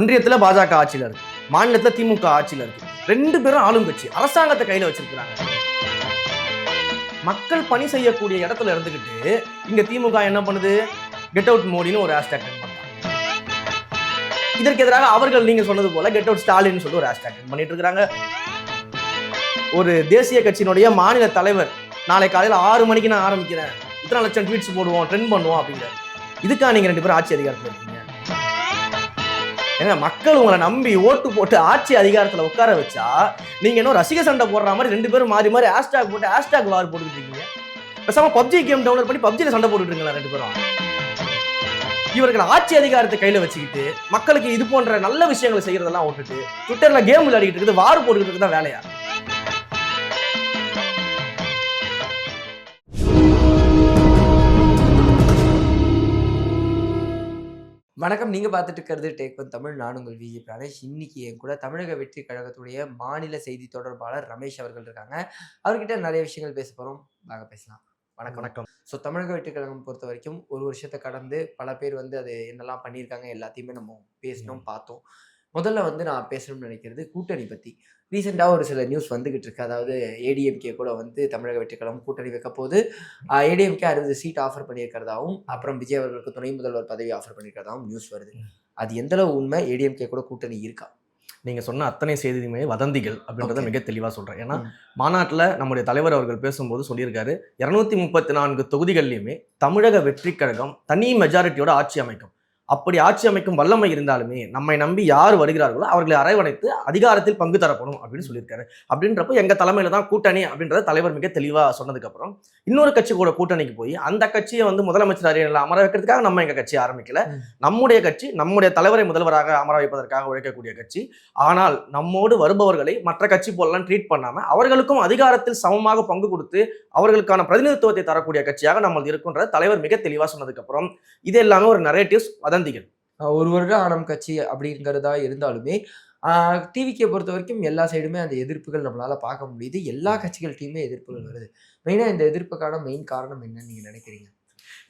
ஒன்றியத்துல பாஜக ஆட்சியில் இருக்கு. மாநிலத்தில் திமுக ஆட்சியில் இருக்கு. ரெண்டு பேரும் ஆளும் கட்சி. அரசாங்கத்தை கையில வச்சிருக்கிறாங்க. மக்கள் பணி செய்யக்கூடிய இடத்துல இருந்துகிட்டு இங்க திமுக என்ன பண்ணுது? கெட் அவுட் மோடின்னு ஒரு ஹேஷ்டாக் பண்றாங்க. இதற்கு எதிராக அவர்கள் நீங்க சொன்னது போல கெட் அவுட் ஸ்டாலின் சொல்லி ஒரு ஹேஷ்டாக் பண்ணிட்டு இருக்காங்க ஒரு தேசிய கட்சியினுடைய மாநில தலைவர் நாளை காலையில ஆறு மணிக்கு நான் ஆரம்பிக்கிறேன். இத்தனை லட்சம் ட்வீட்ஸ் போடுவோம் ட்ரெண்ட் பண்ணுவோம் அப்படிங்கிற. இதுக்காக நீங்க ரெண்டு பேரும் ஆட்சி அதிகாரத்தில் இருக்கீங்க. ஏன்னா மக்கள் உங்களை நம்பி ஓட்டு போட்டு ஆட்சி அதிகாரத்தில் உட்கார வச்சா நீங்கள் இன்னும் ரசிக சண்டை போடுற மாதிரி ரெண்டு பேரும் மாறி மாறி ஹேஷ்டாக் போட்டு ஹேஷ்டாக் வார் போட்டுக்கிட்டு இருக்கீங்க. பேசாமல் பப்ஜி கேம் டவுன்லோட் பண்ணி பப்ஜியில் சண்டை போட்டுட்டு இருக்கீங்களா ரெண்டு பேரும்? இவர்கள் ஆட்சி அதிகாரத்தை கையில் வச்சுக்கிட்டு மக்களுக்கு இது போன்ற நல்ல விஷயங்களை செய்கிறதெல்லாம் விட்டுட்டு ட்விட்டரில் கேம் விளையாடிக்கிட்டு இருக்குது வார் போட்டுக்கிட்டு இருக்குது தான் வேலையா? வணக்கம். நீங்க பார்த்துட்டு இருக்கிறது டேக் ஒன் தமிழ் நான் உங்கள் விஜய் பிராணேஷ் இன்னைக்கு என் கூட தமிழக வெற்றி கழகத்துடைய மாநில செய்தி தொடர்பாளர் ரமேஷ் அவர்கள் இருக்காங்க. அவர்கிட்ட நிறைய விஷயங்கள் பேச போறோம். வாங்க பேசலாம். வணக்கம். வணக்கம். ஸோ தமிழக வெற்றி கழகம் பொறுத்த வரைக்கும் ஒரு வருஷத்தை கடந்து பல பேர் வந்து அது என்னெல்லாம் பண்ணியிருக்காங்க எல்லாத்தையுமே நம்ம பேசணும் பார்த்தோம். முதல்ல வந்து நான் பேசணும்னு நினைக்கிறது கூட்டணி பற்றி ரீசெண்டாக ஒரு சில நியூஸ் வந்துகிட்டு இருக்கு. அதாவது ஏடிஎம்கே கூட வந்து தமிழக வெற்றி கழகம் கூட்டணி வைக்க போது ஏடிஎம்கே அறுபது சீட் ஆஃபர் பண்ணியிருக்கிறதாவும் அப்புறம் விஜய் அவர்களுக்கு துணை முதல்வர் பதவி ஆஃபர் பண்ணியிருக்கிறதாவும் நியூஸ் வருது. அது எந்த அளவு உண்மை? ஏடிஎம்கே கூட கூட்டணி இருக்கா? நீங்க சொன்ன அத்தனை செய்தியுமே வதந்திகள் அப்படின்றத. மிக தெளிவா சொல்றேன். ஏன்னா. மாநாட்டுல நம்முடைய தலைவர் அவர்கள் பேசும்போது சொல்லியிருக்காரு இருநூத்தி முப்பத்தி நான்கு தொகுதிகள்லையுமே தமிழக வெற்றி கழகம் தனி மெஜாரிட்டியோட ஆட்சி அமைக்கும். அப்படி ஆட்சி அமைக்கும் வல்லமை இருந்தாலுமே நம்மை நம்பி யார் வருகிறார்களோ அவர்களை அரவணைத்து அதிகாரத்தில் பங்கு தரப்படும் அப்படின்னு சொல்லியிருக்காரு. அப்படின்றப்போ எங்க தலைமையில தான் கூட்டணி அப்படின்றத தலைவர் மிக தெளிவா சொன்னதுக்கு அப்புறம் இன்னொரு கட்சி கூட கூட்டணிக்கு போய் அந்த கட்சியை வந்து முதலமைச்சர் அறையில் அமர வைக்கிறதுக்காக நம்ம எங்க கட்சி ஆரம்பிக்கல. நம்முடைய கட்சி நம்முடைய தலைவரை முதல்வராக அமர வைப்பதற்காக உழைக்கக்கூடிய கட்சி. ஆனால் நம்மோடு வருபவர்களை மற்ற கட்சி போலலாம் ட்ரீட் பண்ணாம அவர்களுக்கும் அதிகாரத்தில் சமமாக பங்கு கொடுத்து அவர்களுக்கான பிரதிநிதித்துவத்தை தரக்கூடிய கட்சியாக நம்ம இருக்கின்றத தலைவர் மிக தெளிவா சொன்னதுக்கு அப்புறம் இது எல்லாமே ஒரு நரேட்டிவ்ஸ் வதந்திகள். ஒரு வருடம் ஆனம் கட்சி அப்படிங்கிறதா இருந்தாலுமே டிவிக்கே பொறுத்த வரைக்கும் எல்லா சைடுமே அந்த எதிர்ப்புகள் நம்மளால பார்க்க முடியுது. எல்லா கட்சிகள்கிட்டயுமே எதிர்ப்புகள் வருது. மெயினாக இந்த எதிர்ப்புக்கான மெயின் காரணம் என்னன்னு நீங்க நினைக்கிறீங்க?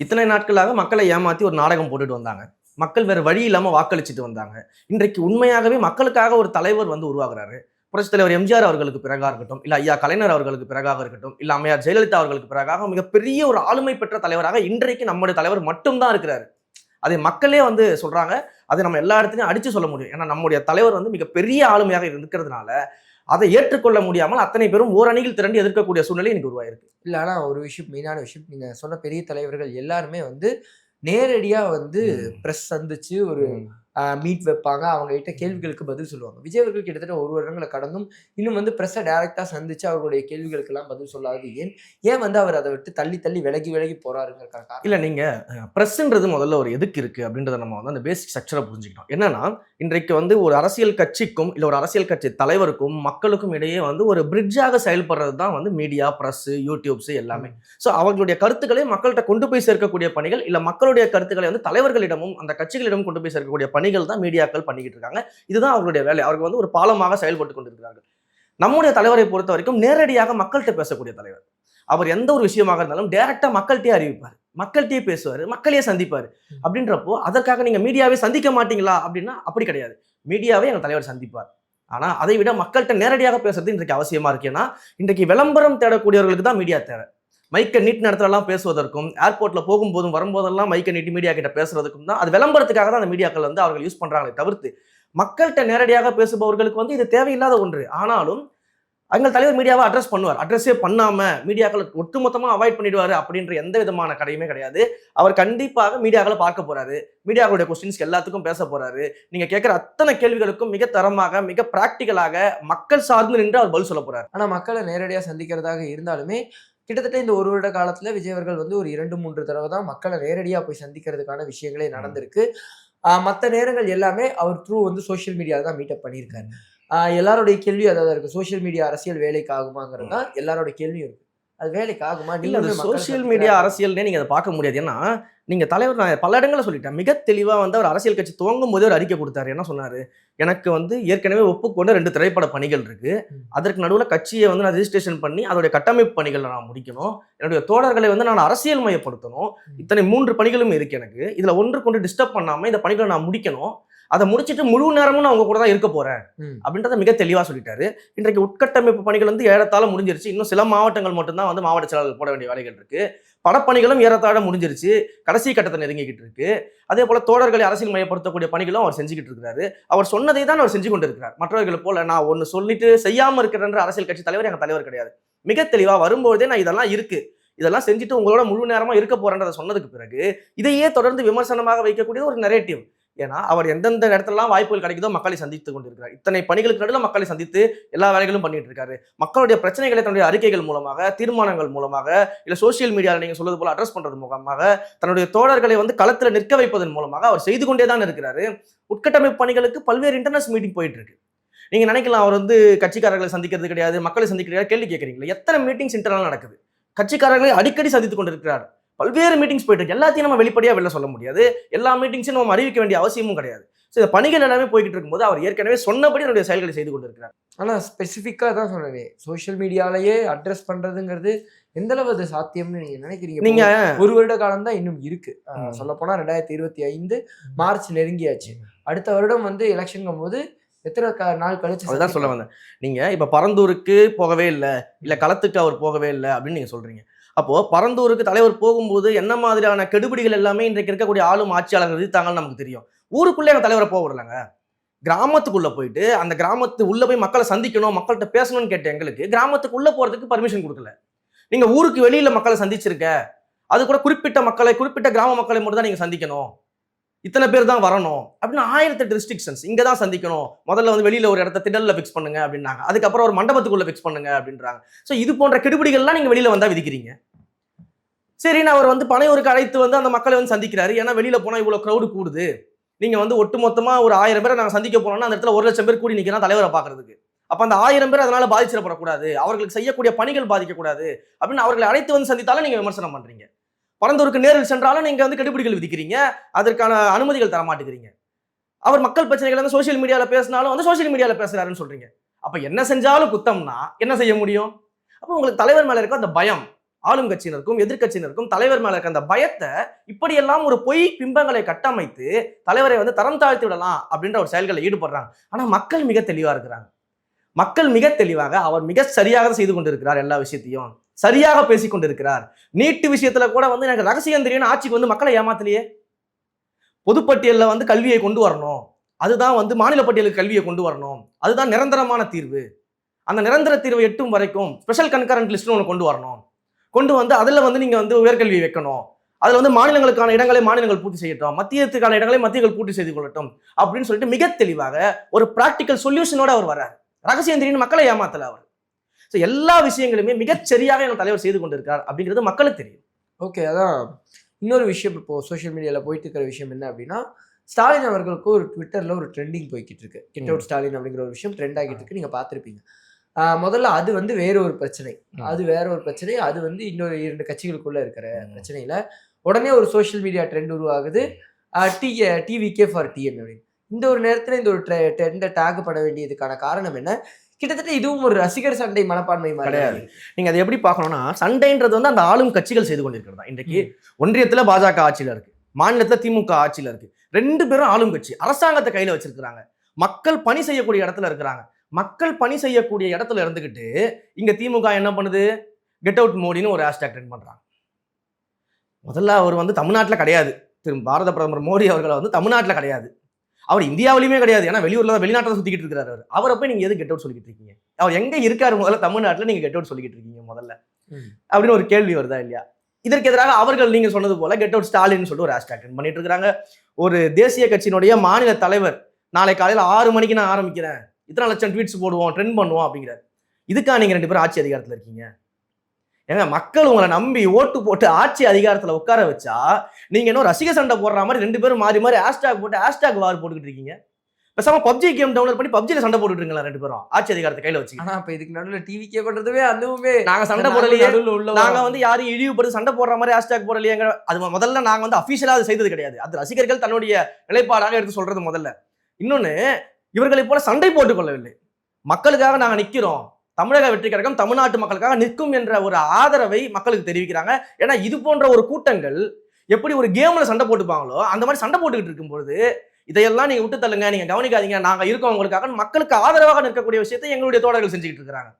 இத்தனை நாட்களாக மக்களை ஏமாத்தி ஒரு நாடகம் போட்டுட்டு வந்தாங்க. மக்கள் வேற வழி இல்லாம வாக்களிச்சுட்டு வந்தாங்க. இன்றைக்கு உண்மையாகவே மக்களுக்காக ஒரு தலைவர் வந்து உருவாகுறாரு. புரட்சித் தலைவர் எம்ஜிஆர் அவர்களுக்கு பிறகாக இருக்கட்டும் இல்ல ஐயா கலைஞர் அவர்களுக்கு பிறகாக இருக்கட்டும் இல்ல அம்மையார் ஜெயலலிதா அவர்களுக்கு பிறகாக மிகப்பெரிய ஒரு ஆளுமை பெற்ற தலைவராக இன்றைக்கு நம்முடைய தலைவர் மட்டும்தான் இருக்கிறாரு. அதை மக்களே வந்து சொல்றாங்க. அதை நம்ம எல்லா இடத்துலையும் அடிச்சு சொல்ல முடியும். ஏன்னா நம்முடைய தலைவர் வந்து மிகப்பெரிய ஆளுமையாக இருக்கிறதுனால அதை ஏற்றுக்கொள்ள முடியாமல் அத்தனை பேரும் ஓரணியில் திரண்டு எதிர்க்கக்கூடிய சூழ்நிலை எனக்கு உருவாயிருக்கு. இல்லை ஆனால் ஒரு விஷயம் மெயினான விஷயம் நீங்க சொன்ன பெரிய தலைவர்கள் எல்லாருமே வந்து நேரடியா வந்து ப்ரெஸ் சந்திச்சு ஒரு மீட் வைப்பாங்க. அவங்க கிட்ட கேள்விகளுக்கு பதில் சொல்லுவாங்க. விஜய் அவர்கள் கிட்டத்தட்ட ஒரு வருடங்களை கடந்தும் இன்னும் வந்து ப்ரெஸ்ஸை டைரக்டா சந்திச்சு அவர்களுடைய கேள்விகளுக்கெல்லாம் பதில் சொல்லாது. ஏன்? ஏன் வந்து அவர் அதை விட்டு தள்ளி தள்ளி விலகி விலகி போறாருங்கிற காரணம். இல்ல நீங்க ப்ரெஸ்ன்றது முதல்ல ஒரு எதுக்கு இருக்கு அப்படின்றத நம்ம வந்து அந்த பேசிக் ஸ்ட்ரக்சரை புரிஞ்சுக்கணும் என்னன்னா இன்றைக்கு வந்து ஒரு அரசியல் கட்சிக்கும் இல்ல ஒரு அரசியல் கட்சி தலைவருக்கும் மக்களுக்கும் இடையே வந்து ஒரு பிரிட்ஜாக செயல்படுறது தான் வந்து மீடியா ப்ரெஸ் யூடியூப்ஸ் எல்லாமே. ஸோ அவர்களுடைய கருத்துக்களை மக்கள்கிட்ட கொண்டு போய் சேர்க்கக்கூடிய பணிகள் இல்ல மக்களுடைய கருத்துக்களை வந்து தலைவர்களிடமும் அந்த கட்சிகளிடமும் கொண்டு போய் சேர்க்கக்கூடிய பணிகள் தான் மீடியாக்கள் பண்ணிக்கிட்டு இருக்காங்க. இதுதான் அவர்களுடைய வேலை. அவர்கள் வந்து ஒரு பாலமாக செயல்பட்டு கொண்டிருக்கிறார்கள். நம்முடைய தலைவரை பொறுத்த வரைக்கும் நேரடியாக மக்கள்கிட்ட பேசக்கூடிய தலைவர். அவர் எந்த ஒரு விஷயமாக இருந்தாலும் டைரக்டா மக்கள்கிட்டயே அறிவிப்பார். மக்கள்கிட்டயே பேசுவார். மக்களையே சந்திப்பார். அப்படின்றப்போ அதற்காக நீங்க மீடியாவை சந்திக்க மாட்டீங்களா? அப்படின்னா அப்படி கிடையாது. மீடியாவை எங்கள் தலைவர் சந்திப்பார். ஆனா அதை விட மக்கள்கிட்ட நேரடியாக பேசுறது இன்றைக்கு அவசியமா இருக்கு. ஏன்னா இன்றைக்கு விளம்பரம் தேடக்கூடியவர்களுக்கு தான் மீடியா தேவை. மைக்கை நீட் நடத்துலலாம் பேசுவதற்கும் ஏர்போர்ட்டில் போகும்போதும் வரும்போதெல்லாம் மைக்கை நீட்டி மீடியா கிட்ட பேசுறதுக்கும் தான் அது விளம்பரத்துக்காக தான் அந்த மீடியாக்கள் வந்து அவர்கள் யூஸ் பண்ணுறாங்களே தவிர்த்து மக்கள்கிட்ட நேரடியாக பேசுபவர்களுக்கு வந்து இது தேவையில்லாத ஒன்று. ஆனாலும் எங்கள் தலைவர் மீடியாவை அட்ரஸ் பண்ணுவார். அட்ரஸே பண்ணாமல் மீடியாக்களை ஒட்டுமொத்தமாக அவாய்ட் பண்ணிடுவாரு அப்படின்ற எந்த விதமான கடையுமே கிடையாது. அவர் கண்டிப்பாக மீடியாக்களை பார்க்க போகிறாரு மீடியாக்களுடைய கொஸ்டின்ஸ்க்கு எல்லாத்துக்கும் பேச போகிறாரு நீங்கள் கேட்குற அத்தனை கேள்விகளுக்கும் மிக தரமாக மிக ப்ராக்டிக்கலாக மக்கள் சார்ந்து நின்று அவர் பதில் சொல்ல போகிறார் ஆனால் மக்களை நேரடியாக சந்திக்கிறதாக இருந்தாலுமே கிட்டத்தட்ட இந்த ஒரு வருட காலத்துல விஜய் அவர்கள் வந்து ஒரு இரண்டு மூன்று தடவை தான் மக்களை நேரடியா போய் சந்திக்கிறதுக்கான விஷயங்களே நடந்திருக்கு. மத்த நேரங்கள் எல்லாமே அவர் த்ரூ வந்து சோஷியல் மீடியால தான் மீட்டப் பண்ணியிருக்காரு. எல்லாருடைய கேள்வி அதாவது இருக்கு. சோஷியல் மீடியா அரசியல் வேலைக்கு ஆகுமாங்கிறது தான் எல்லாரோட கேள்வியும் இருக்கு. அது வேலைக்கு ஆகுமா? இல்ல சோசியல் மீடியா அரசியல்னே நீங்க அதை பார்க்க முடியாது. ஏன்னா நீங்க தலைவர் நான் பல இடங்களில் சொல்லிட்டேன். மிக தெளிவா வந்து அவர் அரசியல் கட்சி துவங்கும் போதே ஒரு அறிக்கை கொடுத்தாரு. என்ன சொன்னாரு? எனக்கு வந்து ஏற்கனவே ஒப்புக்கொண்ட ரெண்டு திரைப்பட பணிகள் இருக்கு. ம். அதற்கு நடுவுல கட்சியை வந்து நான் ரெஜிஸ்ட்ரேஷன் பண்ணி அதோடைய கட்டமைப்பு பணிகளை நான் முடிக்கணும். என்னுடைய தோழர்களை வந்து நான் அரசியல் மயப்படுத்தணும். இத்தனை மூன்று பணிகளும் இருக்கு எனக்கு. இதுல ஒன்று கொண்டு டிஸ்டர்ப் பண்ணாம இந்த பணிகளை நான் முடிக்கணும். அதை முடிச்சிட்டு முழு நேரமும் நான் உங்க கூட தான் இருக்க போறேன். அப்படின்றத மிக தெளிவா சொல்லிட்டாரு. இன்றைக்கு உட்கட்டமைப்பு பணிகள் வந்து ஏறத்தாழ முடிஞ்சிருச்சு. இன்னும் சில மாவட்டங்கள் மட்டும்தான் வந்து மாவட்ட செயலாளர் போட வேண்டிய வேலைகள் இருக்கு. படப்பணிகளும் ஏறத்தாழ முடிஞ்சிருச்சு. கடைசி கட்டத்தை நெருங்கிக்கிட்டு இருக்கு. அதே போல தோழர்களை அரசியல் மையப்படுத்தக்கூடிய பணிகளும் அவர் செஞ்சுக்கிட்டு இருக்கிறாரு அவர் சொன்னதை தான் அவர் செஞ்சு கொண்டு இருக்கிறார் மற்றவர்களை போல நான் ஒன்னு சொல்லிட்டு செய்யாம இருக்கிறன்ற அரசியல் கட்சி தலைவர் எங்க தலைவர் கிடையாது. மிக தெளிவா வரும்போதே நான் இதெல்லாம் இருக்கு. இதெல்லாம் செஞ்சுட்டு உங்களோட முழு நேரமா இருக்க போறேன்றதை சொன்னதுக்கு பிறகு இதையே தொடர்ந்து விமர்சனமாக வைக்கக்கூடியது ஒரு நரேட்டிவ் ஏன்னா அவர் எந்தெந்த இடத்துலலாம் வாய்ப்புகள் கிடைக்குதோ மக்களை சந்தித்து கொண்டிருக்கிறார். இத்தனை பணிகளுக்கு நடுவில் மக்களை சந்தித்து எல்லா வேலைகளும் பண்ணிட்டு இருக்காரு. மக்களுடைய பிரச்சனைகளை தன்னுடைய அறிக்கைகள் மூலமாக தீர்மானங்கள் மூலமாக இல்லை சோசியல் மீடியாவில் நீங்கள் சொல்வது போல அட்ரஸ் பண்ணுறது மூலமாக தன்னுடைய தோழர்களை வந்து களத்தில் நிற்க வைப்பதன் மூலமாக அவர் செய்து கொண்டே தான் இருக்கிறாரு. உட்கட்டமைப்பு பணிகளுக்கு பல்வேறு இன்டர்நெட் மீட்டிங் போயிட்டு இருக்கு. நீங்க நினைக்கலாம் அவர் வந்து கட்சிக்காரர்களை சந்திக்கிறது கிடையாது மக்களை சந்திக்கிறது கேள்வி கேட்குறீங்களா? எத்தனை மீட்டிங்ஸ் இன்டர்னல் நடக்குது? கட்சிக்காரர்களை அடிக்கடி சந்தித்துக் கொண்டிருக்கிறார். பல்வேறு மீட்டிங்ஸ் போயிட்டு இருக்கு. எல்லாத்தையும் நம்ம வெளிப்படையா வெளில சொல்ல முடியாது. எல்லா மீட்டிங்ஸும் நம்ம அறிவிக்க வேண்டிய அவசியமும் கிடையாது. ஸோ இந்த பணிகள் எல்லாமே போய்கிட்டு இருக்கும்போது அவர் ஏற்கனவே சொன்னபடி அவருடைய செயல்களை செய்து கொண்டிருக்கிறார். ஆனா ஸ்பெசிஃபிக்காக தான் சொன்னேனே. சோஷியல் மீடியாலயே அட்ரஸ் பண்றதுங்கிறது எந்த அளவு அது சாத்தியம்னு நீங்க நினைக்கிறீங்க? நீங்க இப்போ ஒரு வருட காலம் தான் இன்னும் இருக்கு. ம். சொல்ல போனா ரெண்டாயிரத்தி இருபத்தி ஐந்து மார்ச் நெருங்கியாச்சு. அடுத்த வருடம் வந்து எலெக்ஷன் போது எத்தனை நாள் கழிச்சு அதுதான் சொல்ல வந்தேன். நீங்க இப்ப பரந்தூருக்கு போகவே இல்லை. இல்ல களத்துக்கு அவர் போகவே இல்லை அப்படின்னு நீங்க சொல்றீங்க. அப்போ பரந்தூருக்கு தலைவர் போகும்போது என்ன மாதிரியான கெடுபிடிகள் எல்லாமே இன்றைக்கு இருக்கக்கூடிய ஆளும் ஆட்சியாளர்கள் விதித்தாங்கன்னு நமக்கு தெரியும். ஊருக்குள்ளே எங்கள் தலைவரை போக விடலங்க. கிராமத்துக்குள்ள போயிட்டு அந்த கிராமத்து உள்ள போய் மக்களை சந்திக்கணும் மக்கள்கிட்ட பேசணும்னு கேட்ட எங்களுக்கு கிராமத்துக்குள்ளே போகிறதுக்கு போறதுக்கு பர்மிஷன் கொடுக்கல. நீங்க ஊருக்கு வெளியில மக்களை சந்திச்சிருக்க அது கூட குறிப்பிட்ட மக்களை குறிப்பிட்ட கிராம மக்களை மட்டும் தான் நீங்க சந்திக்கணும். இத்தனை பேர் தான் வரணும் அப்படின்னு ஆயிரத்தெட்டு ரெஸ்ட்ரிக்ஷன்ஸ் இங்கே தான் சந்திக்கணும். முதல்ல வந்து வெளியில் ஒரு இடத்த திடலில் ஃபிக்ஸ் பண்ணுங்க அப்படின்னாங்க. அதுக்கப்புறம் ஒரு மண்டபத்துக்குள்ளே ஃபிக்ஸ் பண்ணுங்க அப்படின்றாங்க. ஸோ இது போன்ற கெடுபிடிகள்லாம் நீங்கள் வெளியில் வந்தால் விதிக்கிறீங்க. சரின்னு அவர் வந்து பனையூருக்கு அழைத்து வந்து அந்த மக்களை வந்து சந்திக்கிறாரு. ஏன்னா வெளியில் போனால் இவ்வளோ க்ரௌடு கூடுது. நீங்கள் வந்து ஒட்டுமொத்தமா ஒரு ஆயிரம் பேரை நாங்கள் சந்திக்க போனோம்னா அந்த இடத்துல ஒரு லட்சம் பேர் கூடி நிற்கிறோம் தலைவரை பார்க்கறதுக்கு. அப்போ அந்த ஆயிரம் பேர் அதனால் பாதிச்சிடப்படக்கூடாது. அவர்களுக்கு செய்யக்கூடிய பணிகள் பாதிக்கக்கூடாது. அப்படின்னு அவர்களை அழைத்து வந்து சந்தித்தாலும் நீங்கள் விமர்சனம் பண்ணுறீங்க பரந்தூருக்கு நேரில் சென்றாலும் நீங்கள் வந்து கெடுபிடிகள் விதிக்கிறீங்க. அதற்கான அனுமதிகள் தர மாட்டேங்கிறீங்க அவர் மக்கள் பிரச்சனைகள் வந்து சோஷியல் மீடியாவில் பேசினாலும் வந்து சோஷியல் மீடியாவில் பேசுகிறாருன்னு சொல்கிறீங்க அப்போ என்ன செஞ்சாலும் குத்தம்னா என்ன செய்ய முடியும்? அப்போ உங்களுக்கு தலைவர் மேலே இருக்க அந்த பயம் ஆளும் கட்சியினருக்கும் எதிர்க்கட்சியினருக்கும் தலைவர் மேலே இருக்க அந்த பயத்தை இப்படியெல்லாம் ஒரு பொய் பிம்பங்களை கட்டமைத்து தலைவரை வந்து தரம் தாழ்த்தி விடலாம் அப்படின்ற ஒரு செயல்களில் ஈடுபடுறாங்க. ஆனால் மக்கள் மிக தெளிவாக இருக்கிறாங்க. மக்கள் மிக தெளிவாக அவர் மிக சரியாக செய்து கொண்டிருக்கிறார் எல்லா விஷயத்தையும். சரியாக பேசிக் கொண்டிருக்கிறார் நீட்டு விஷயத்துல கூட வந்து எனக்கு ரகசியம் தெரியும்னு ஆட்சிக்கு வந்து மக்களை ஏமாத்தலையே? பொதுப்பட்டியலில் வந்து கல்வியை கொண்டு வரணும். அதுதான் வந்து மாநில பட்டியலுக்கு கல்வியை கொண்டு வரணும். அதுதான் நிரந்தரமான தீர்வு. அந்த நிரந்தர தீர்வை எட்டும் வரைக்கும் ஸ்பெஷல் கன்கரண்ட் லிஸ்ட்னு ஒன்று கொண்டு வரணும். கொண்டு வந்து அதில் வந்து நீங்கள் வந்து உயர்கல்வி வைக்கணும். அதில் வந்து மாநிலங்களுக்கான இடங்களை மாநிலங்கள் பூர்த்தி செய்யட்டும். மத்தியத்துக்கான இடங்களை மத்தியங்கள் பூர்த்தி செய்து கொள்ளட்டும் அப்படின்னு சொல்லிட்டு மிக தெளிவாக ஒரு ப்ராக்டிக்கல் சொல்யூஷனோட அவர் வர ரகசியம் தெரியும் மக்களை ஏமாத்தல அவர். ஸோ எல்லா விஷயங்களுமே மிகச் சரியாக எங்கள் தலைவர் செய்து கொண்டிருக்கார் அப்படிங்கிறது மக்களுக்கு தெரியும். ஓகே அதான் இன்னொரு விஷயம் இப்போ சோஷியல் மீடியாவில் போயிட்டு இருக்கிற விஷயம் என்ன அப்படின்னா ஸ்டாலின் அவர்களுக்கு ஒரு ட்விட்டரில் ஒரு ட்ரெண்டிங் போய்கிட்டு இருக்கு. கெட் அவுட் ஸ்டாலின் அப்படிங்கிற ஒரு விஷயம் ட்ரெண்ட் ஆகிட்டு இருக்கு. நீங்கள் பார்த்துருப்பீங்க. முதல்ல அது வந்து வேற ஒரு பிரச்சனை. அது வேற ஒரு பிரச்சனை. அது வந்து இன்னொரு இரண்டு கட்சிகளுக்குள்ள இருக்கிற பிரச்சனையில உடனே ஒரு சோஷியல் மீடியா ட்ரெண்ட் உருவாகுது. டி டிவிகே ஃபார் டிஎன் அப்படின்னு. இந்த ஒரு நேரத்தில் இந்த ஒரு ட்ரெண்டை டேக் பண்ண வேண்டியதுக்கான காரணம் என்ன? கிட்டத்தட்ட இதுவும் ஒரு ரசிகர் சண்டை மனப்பான்மை கிடையாது. நீங்க அதை எப்படி பார்க்கணும்னா சண்டைன்றது வந்து அந்த ஆளும் கட்சிகள் செய்து கொண்டிருக்கிறதா? இன்றைக்கு ஒன்றியத்துல பாஜக ஆட்சியில இருக்கு. மாநிலத்துல திமுக ஆட்சியில இருக்கு. ரெண்டு பேரும் ஆளும் கட்சி. அரசாங்கத்தை கையில வச்சிருக்கிறாங்க. மக்கள் பணி செய்யக்கூடிய இடத்துல இருக்கிறாங்க. மக்கள் பணி செய்யக்கூடிய இடத்துல இருந்துகிட்டு இங்க திமுக என்ன பண்ணுது? கெட் அவுட் மோடின்னு ஒரு ஹேஷ்டாக் ட்ரெண்ட் பண்றாங்க. முதல்ல அவர் வந்து தமிழ்நாட்டுல கிடையாது. திரு பாரத பிரதமர் மோடி அவர்கள் வந்து தமிழ்நாட்டுல கிடையாது. அவர் இந்தியாவிலுமே கிடையாது. ஏன்னா வெளியூர்ல தான் வெளிநாட்டில் சுத்திக்கிட்டு இருக்கிறாரு அவர். அவரை போய் நீங்க எது கெட் அவுட் சொல்லிக்கிட்டு இருக்கீங்க? அவர் எங்க இருக்காரு முதல்ல? தமிழ்நாட்டுல நீங்க கெட் அவுட் சொல்லிக்கிட்டு இருக்கீங்க முதல்ல. அப்படின்னு ஒரு கேள்வி வருதா இல்லையா? இதற்கு எதிராக அவர்கள் நீங்க சொன்னது போல கெட் அவுட் ஸ்டாலின் சொல்லிட்டு ஒரு ஹேஷ்டாக் பண்ணிட்டு இருக்காங்க. ஒரு தேசிய கட்சியினுடைய மாநில தலைவர் நாளை காலையில ஆறு மணிக்கு நான் ஆரம்பிக்கிறேன். இத்தனை லட்சம் ட்வீட்ஸ் போடுவோம் ட்ரெண்ட் பண்ணுவோம் அப்படிங்கிறார். இதுக்கா நீங்க ரெண்டு பேரும் ஆட்சி அதிகாரத்துல இருக்கீங்க? ஏங்க மக்கள் உங்களை நம்பி ஓட்டு போட்டு ஆட்சி அதிகாரத்துல உட்கார வச்சா நீங்க இன்னும் ரசிக சண்டை போடுற மாதிரி ரெண்டு பேரும் மாறி மாறி ஹேஷ்டாக் போட்டு ஹேஷ்டாக் வார் போட்டுக்கிட்டு இருக்கீங்க. பேசாம பப்ஜி கேம் டவுன்லோட் பண்ணி பப்ஜில சண்டை போட்டுட்டு இருக்கீங்களா ரெண்டு பேரும். ஆட்சி அதிகாரத்தை கையில வச்சு ஆனா அப்ப இதுக்கு நடுவுல டிவிக்கே பண்றதுவே அதுவுமே நாங்க சண்டை போடலையே. உள்ள நாங்க வந்து யாரும் இழிவுபடுத்தி சண்டை போடுற மாதிரி ஹேஷ்டாக் போடலையேங்க அது முதல்ல நாங்க வந்து அபிஷியலா அது செய்தது கிடையாது. அது ரசிகர்கள் தன்னுடைய நிலைப்பாடாக எடுத்து சொல்றது முதல்ல. இன்னொன்னு இவர்களைப் போல சண்டை போட்டுக் கொள்ளவில்லை மக்களுக்காக நாங்க நிக்கிறோம். தமிழக வெற்றி கழகம் தமிழ்நாட்டு மக்களுக்காக நிற்கும் என்ற ஒரு ஆதரவை மக்களுக்கு தெரிவிக்கிறாங்க. ஏன்னா இது போன்ற ஒரு கூட்டங்கள் எப்படி ஒரு கேம்ல சண்டை போட்டுப்பாங்களோ அந்த மாதிரி சண்டை போட்டுக்கிட்டு இருக்கும்பொழுது இதையெல்லாம் நீங்க விட்டு தள்ளுங்க நீங்க கவனிக்காதீங்க நாங்க இருக்கோம் உங்களுக்காக மக்களுக்கு ஆதரவாக நிற்கக்கூடிய விஷயத்தை எங்களுடைய தோழர்கள் செஞ்சுக்கிட்டு இருக்கிறாங்க.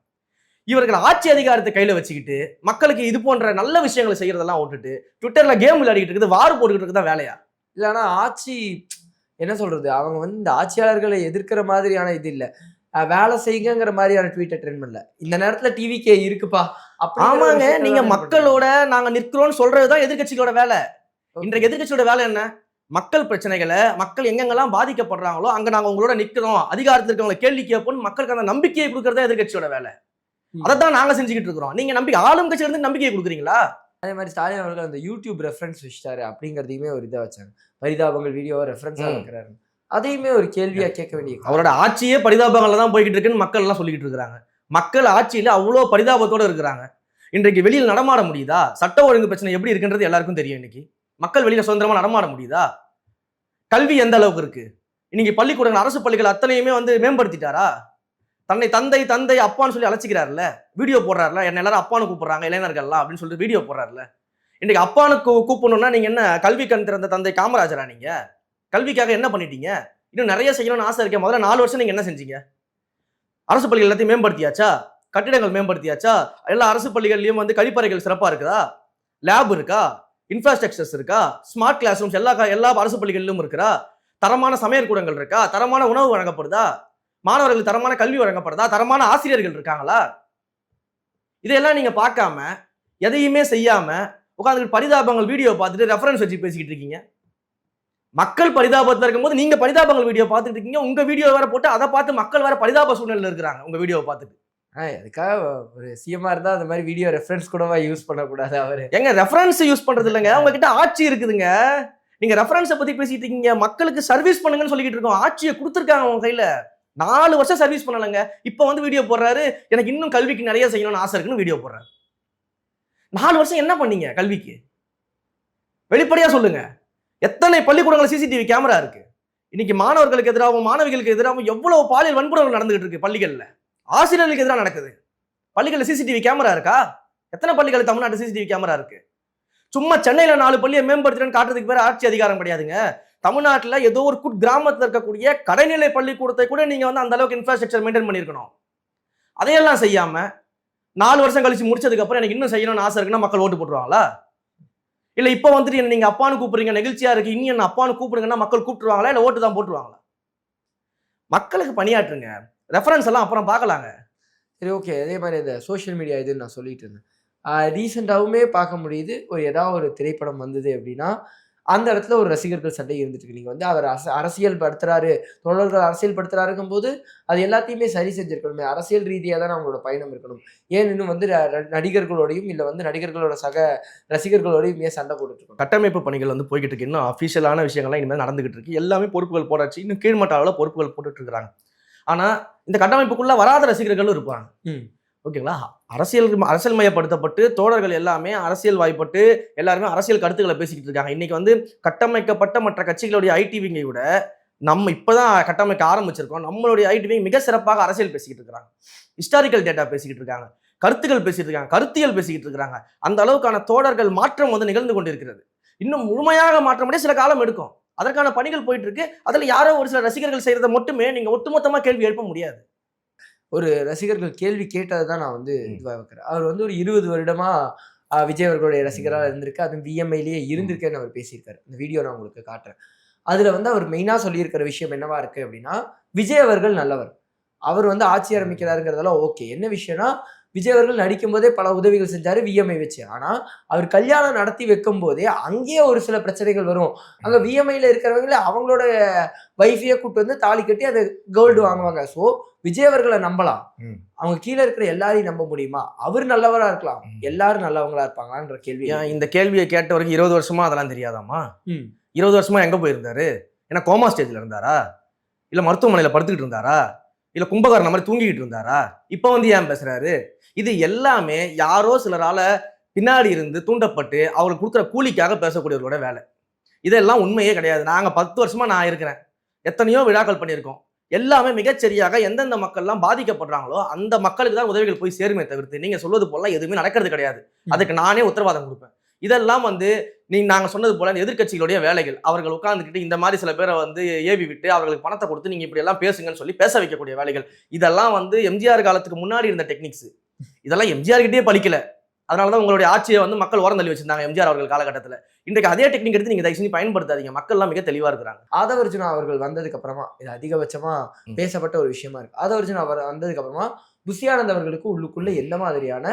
இவர்கள் ஆட்சி அதிகாரத்தை கையில வச்சுக்கிட்டு மக்களுக்கு இது போன்ற நல்ல விஷயங்களை செய்யறதெல்லாம் விட்டுட்டு ட்விட்டர்ல கேம் விளையாடிட்டு இருக்குது வார் போட்டுக்கிட்டு இருக்குது தான் வேலையா இல்லைன்னா ஆட்சி என்ன சொல்றது? அவங்க வந்து இந்த ஆட்சியாளர்களை எதிர்க்கிற மாதிரியான இது இல்லை. வேலை செய்யுங்கிற மாதிரியான ட்வீட்டை ட்ரெண்ட் பண்ணல. இந்த நேரத்துல டிவி கே இருக்குப்பா. ஆமாங்க நீங்க மக்களோட நாங்க நிற்கிறோம்னு சொல்றதுதான் எதிர்க்கட்சிகளோட வேலை. இன்றைக்கு எதிர்க்கட்சியோட வேலை என்ன? மக்கள் பிரச்சனைகளை மக்கள் எங்கெங்கெல்லாம் பாதிக்கப்படுறாங்களோ அங்க நாங்க உங்களோட நிக்கிறோம். அதிகாரத்தில் இருக்கவங்களை கேள்வி கேட்போம் மக்களுக்கு அந்த நம்பிக்கையை கொடுக்கறதா எதிர்க்கட்சியோட வேலை. அதை தான் நாங்க செஞ்சுக்கிட்டு இருக்கிறோம். நீங்க நம்பிக்கை ஆளும் கட்சியில இருந்து நம்பிக்கையை கொடுக்குறீங்களா? அதே மாதிரி ஸ்டாலின் அவர்கள் அந்த யூடியூப் ரெஃபரன்ஸ் வச்சிட்டாரு. அப்படிங்கிறதையுமே ஒரு இதை வச்சாங்க. பரிதாபங்கள் வீடியோ ரெஃபரன்ஸா. வைக்கிறாரு அதையுமே ஒரு கேள்வியா கேட்க வேண்டிய. அவரோட ஆட்சியே பரிதாபங்கள்ல தான் போய்கிட்டு இருக்குன்னு மக்கள் எல்லாம் சொல்லிக்கிட்டு இருக்காங்க மக்கள் ஆட்சியில அவ்வளோ பரிதாபத்தோட இருக்கிறாங்க. இன்றைக்கு வெளியில் நடமாட முடியுதா? சட்ட ஒழுங்கு பிரச்சனை எப்படி இருக்குன்றது எல்லாருக்கும் தெரியும் இன்னைக்கு. மக்கள் வெளியில சுதந்திரமா நடமாட முடியுதா? கல்வி எந்த அளவுக்கு இருக்கு? இன்னைக்கு பள்ளிக்கூடங்கள் அரசு பள்ளிகள் அத்தனையுமே வந்து மேம்படுத்திட்டாரா? தன்னை தந்தை தந்தை அப்பான்னு சொல்லி அழைச்சிக்கிறாருல்ல? வீடியோ போடுறாருல என்ன எல்லாரும் அப்பான்னு கூப்பிடுறாங்க இளைஞர்கள்லாம் அப்படின்னு சொல்லிட்டு வீடியோ போடுறாருல இன்னைக்கு அப்பான்னு கூ- கூப்பிடணும்னா நீங்க என்ன கல்வி கண் திறந்த தந்தை காமராஜரா நீங்க? கல்விக்காக என்ன பண்ணிட்டீங்க? இன்னும் நிறைய செய்யணும்னு ஆசை இருக்கேன் முதல்ல நாலு வருஷம் நீங்கள் என்ன செஞ்சீங்க? அரசு பள்ளிகள் எல்லாத்தையும் மேம்படுத்தியாச்சா? கட்டிடங்கள் மேம்படுத்தியாச்சா? எல்லா அரசு பள்ளிகள்லையும் வந்து கழிப்பறைகள் சிறப்பாக இருக்குதா லேப் இருக்கா? இன்ஃப்ராஸ்ட்ரக்சர்ஸ் இருக்கா? ஸ்மார்ட் கிளாஸ் ரூம்ஸ் எல்லா எல்லா அரசு பள்ளிகளிலும் இருக்கிறா தரமான சமையல் கூடங்கள் இருக்கா? தரமான உணவு வழங்கப்படுதா? மாணவர்களுக்கு தரமான கல்வி வழங்கப்படுதா? தரமான ஆசிரியர்கள் இருக்காங்களா? இதையெல்லாம் நீங்கள் பார்க்காம எதையுமே செய்யாமல் உட்காந்து பரிதாபங்கள் வீடியோ பார்த்துட்டு ரெஃபரன்ஸ் வச்சு பேசிக்கிட்டு இருக்கீங்க. மக்கள் பரிதாபத்துல இருக்கும்போது நீங்க பரிதாபங்கள் வீடியோ பார்த்துட்டு இருக்கீங்க. உங்க வீடியோ வேற போட்டு அதை பார்த்து மக்கள் வேற பரிதாப சூழ்நிலையில இருக்கிறாங்க. உங்க வீடியோவை பார்த்துட்டு. அதுக்காக ஒரு சிஎம்ஆ இருந்தா அந்த மாதிரி வீடியோ ரெஃபரன்ஸ் கூடவா யூஸ் பண்ணக்கூடாது அவரு. எங்க ரெஃபரன்ஸ் யூஸ் பண்றது இல்லைங்க. உங்ககிட்ட ஆட்சி இருக்குதுங்க. நீங்க ரெஃபரன்ஸை பத்தி பேசிட்டு இருக்கீங்க. மக்களுக்கு சர்வீஸ் பண்ணுங்கன்னு சொல்லிக்கிட்டு இருக்கோம். ஆட்சியை கொடுத்துருக்காங்க உங்க கையில. நாலு வருஷம் சர்வீஸ் பண்ணலங்க. இப்போ வந்து வீடியோ போடுறாரு. எனக்கு இன்னும் கல்விக்கு நிறைய செய்யணும்னு ஆசை இருக்குன்னு வீடியோ போடுறாரு. நாலு வருஷம் என்ன பண்ணீங்க கல்விக்கு? வெளிப்படையா சொல்லுங்க. எத்தனை பள்ளிக்கூடங்கள் சிசிடிவி கேமரா இருக்கு? இன்னைக்கு மாணவர்களுக்கு எதிராகவும் மாணவிகளுக்கு எதிராகவும் எவ்வளவு பாலியல் வன்புணர்வு நடந்துகிட்டு இருக்கு பள்ளிகளில்? ஆசிரியர்களுக்கு எதிராக நடக்குது? பள்ளிகளில் சிசிடிவி கேமரா இருக்கா? எத்தனை பள்ளிகள் தமிழ்நாட்டு சிசிடிவி கேமரா இருக்கு? சும்மா சென்னையில நாலு பள்ளியை மேம்படுத்துறேன்னு காட்டுறதுக்கு பேர் ஆட்சி அதிகாரம் கிடையாதுங்க. தமிழ்நாட்டில் ஏதோ ஒரு குட் கிராமத்தில் இருக்கக்கூடிய கடைநிலை பள்ளிக்கூடத்தை கூட நீங்கள் வந்து அந்த அளவுக்கு இன்ஃப்ராஸ்ட்ரக்சர் மெயின்டைன் பண்ணியிருக்கணும். அதையெல்லாம் செய்யாமல் நாலு வருஷம் கழிச்சு முடிச்சதுக்கப்புறம் எனக்கு இன்னும் செய்யணும்னு ஆசை இருக்குன்னா மக்கள் ஓட்டு போட்டுருவாங்களா? இல்லை இப்போ வந்துட்டு என்ன நீங்கள் அப்பான்னு கூப்பிடுறீங்க நெகிழ்ச்சியாக இருக்குது இனி என்ன அப்பான்னு கூப்பிடுங்கன்னா மக்கள் கூப்பிட்டுருவாங்களா? இல்லை ஓட்டு தான் போட்டுருவாங்களா? மக்களுக்கு பணியாற்றுங்க. ரெஃபரன்ஸ் எல்லாம் அப்புறம் பார்க்கலாங்க. சரி ஓகே அதே மாதிரி இந்த சோஷியல் மீடியா இதுன்னு நான் சொல்லிட்டு இருந்தேன். ரீசெண்டாகவுமே பார்க்க முடியுது. ஒரு ஏதாவது ஒரு திரைப்படம் வந்தது அப்படின்னா அந்த இடத்துல ஒரு ரசிகர்கள் சண்டை இருந்துட்டு இருக்கு. நீங்கள் வந்து அவர் அரச அரசியல் படுத்துறாரு தொடர்கள் அரசியல் படுத்துறாருக்கும் போது அது எல்லாத்தையுமே சரி செஞ்சிருக்கணுமே. அரசியல் ரீதியாக தான் அவங்களோட பயணம் இருக்கணும். ஏன் இன்னும் வந்து நடிகர்களோடையும் இல்லை வந்து நடிகர்களோட சக ரசிகர்களோடையும் ஏன் சண்டை போட்டுட்டு இருக்கணும்? கட்டமைப்பு பணிகள் வந்து போய்கிட்டு இருக்கு. இன்னும் அஃபிஷியலான விஷயங்கள்லாம் இனிமேல் நடந்துகிட்டு இருக்கு. எல்லாமே பொறுப்புகள் போடாச்சு. இன்னும் கீழ்மட்ட அளவில் பொறுப்புகள் போட்டுட்டு இருக்காங்க. ஆனா இந்த கட்டமைப்புக்குள்ள வராத ரசிகர்களும் இருப்பாங்க. ம். ஓகேங்களா? அரசியல் அரசியல் மையப்படுத்தப்பட்டு தோழர்கள் எல்லாமே அரசியல் வாய்ப்பட்டு எல்லாருமே அரசியல் கருத்துக்களை பேசிக்கிட்டு இருக்காங்க. இன்னைக்கு வந்து கட்டமைக்கப்பட்ட மற்ற கட்சிகளுடைய ஐடிவிங்கை விட நம்ம இப்போதான் கட்டமைக்க ஆரம்பிச்சிருக்கோம். நம்மளுடைய ஐடிவிங் மிக சிறப்பாக அரசியல் பேசிக்கிட்டு இருக்காங்க. ஹிஸ்டாரிக்கல் டேட்டா பேசிக்கிட்டு இருக்காங்க. கருத்துக்கள் பேசிட்டு இருக்காங்க. கருத்தியல் பேசிக்கிட்டு இருக்காங்க. அந்த அளவுக்கான தோழர்கள் மாற்றம் வந்து நிகழ்ந்து கொண்டிருக்கிறது. இன்னும் முழுமையாக மாற்றமடைய சில காலம் எடுக்கும். அதற்கான பணிகள் போயிட்டு இருக்கு. அதில் யாரோ ஒரு சில ரசிகர்கள் செய்யறதை மட்டுமே நீங்க ஒட்டுமொத்தமா கேள்வி எழுப்ப முடியாது. ஒரு ரசிகர்கள் கேள்வி கேட்டதை தான் நான் வந்து. இதுவாக வைக்கிறேன். அவர் வந்து ஒரு இருபது வருடமா ஆஹ், விஜய் அவர்களுடைய ரசிகராக இருந்திருக்கு. அதுவும் விஎம்ஐலேயே இருந்திருக்கேன்னு அவர் பேசியிருக்காரு. இந்த வீடியோ நான் உங்களுக்கு காட்டுறேன். அதுல வந்து அவர் மெயினாக சொல்லியிருக்கிற விஷயம் என்னவா இருக்கு அப்படின்னா விஜய் அவர்கள் நல்லவர். அவர் வந்து ஆட்சி ஆரம்பிக்கிறாருங்கிறதெல்லாம் ஓகே. என்ன விஷயம்னா விஜய் அவர்கள் நடிக்கும் போதே பல உதவிகள் செஞ்சாரு விஎம்ஐ வச்சு. ஆனா அவர் கல்யாணம் நடத்தி வைக்கும் போதே அங்கேயே ஒரு சில பிரச்சனைகள் வரும். அங்க விஎம்ஐல இருக்கிறவங்களே அவங்களோட வைஃபையே கூட்டு வந்து தாலி கட்டி அதை கோல்டு வாங்குவாங்க. ஸோ விஜய் அவர்களை நம்பலாம். அவங்க கீழே இருக்கிற எல்லாரையும் நம்ப முடியுமா? அவர் நல்லவரா இருக்கலாம். எல்லாரும் நல்லவங்களா இருப்பாங்களான்ற கேள்வி. இந்த கேள்வியை கேட்ட வரைக்கும் இருபது வருஷமா அதெல்லாம் தெரியாதாமா. இருபது வருஷமா எங்க போயிருந்தாரு? ஏன்னா கோமா ஸ்டேஜ்ல இருந்தாரா? இல்ல மருத்துவமனையில படுத்துக்கிட்டு இருந்தாரா? இல்ல கும்பகாரன மாதிரி தூங்கிக்கிட்டு இருந்தாரா? இப்போ வந்து ஏன் பேசுறாரு? இது எல்லாமே யாரோ சிலரால பின்னாடி இருந்து தூண்டப்பட்டு அவருக்கு கொடுக்குற கூலிக்காக பேசக்கூடியவர்களோட வேலை. இதெல்லாம் உண்மையே கிடையாது. நாங்க பத்து வருஷமா நான் இருக்கிறேன். எத்தனையோ விழாக்கள் பண்ணியிருக்கோம். எல்லாமே மிகச்சரியாக எந்தெந்த மக்கள்லாம் பாதிக்கப்படுறாங்களோ அந்த மக்களுக்கு தான் உதவிகள் போய் சேருமே தவிர்த்து நீங்க சொல்வது போல எதுவுமே நடக்கிறது கிடையாது. அதுக்கு நானே உத்தரவாதம் கொடுப்பேன். இதெல்லாம் வந்து நாங்க சொன்னது போல இந்த எதிர்க்கட்சிகளுடைய வேலைகள். அவர்கள் உட்கார்ந்துக்கிட்டு இந்த மாதிரி சில பேரை வந்து ஏவி விட்டு அவர்களுக்கு பணத்தை கொடுத்து நீங்க இப்படி எல்லாம் பேசுங்கன்னு சொல்லி பேச வைக்கக்கூடிய வேலைகள். இதெல்லாம் வந்து எம்ஜிஆர் காலத்துக்கு முன்னாடி இருந்த டெக்னிக்ஸ் இதெல்லாம் எம்ஜிஆர் கிட்டே படிக்கல. அதனாலதான் உங்களுடைய ஆட்சியை வந்து மக்கள் ஓரம் தள்ளி வச்சிருந்தாங்க எம்ஜிஆர் அவர்கள் காலகட்டத்தில். இன்றைக்கு அதே டெக்னிக் எடுத்து நீங்க தயவு செஞ்சு பயன்படுத்தாதீங்க. மக்கள்லாம் மிக தெளிவா இருக்கிறாங்க. ஆதவர்ஜுனா அவர்கள் வந்ததுக்கு அப்புறமா இது அதிகபட்சமா ம். பேசப்பட்ட ஒரு விஷயமா இருக்கு. ஆதவர்ஜுனா அவர் வந்ததுக்கு அப்புறமா புஷியானந்த் அவர்களுக்கு உள்ளுக்குள்ள எந்த மாதிரியான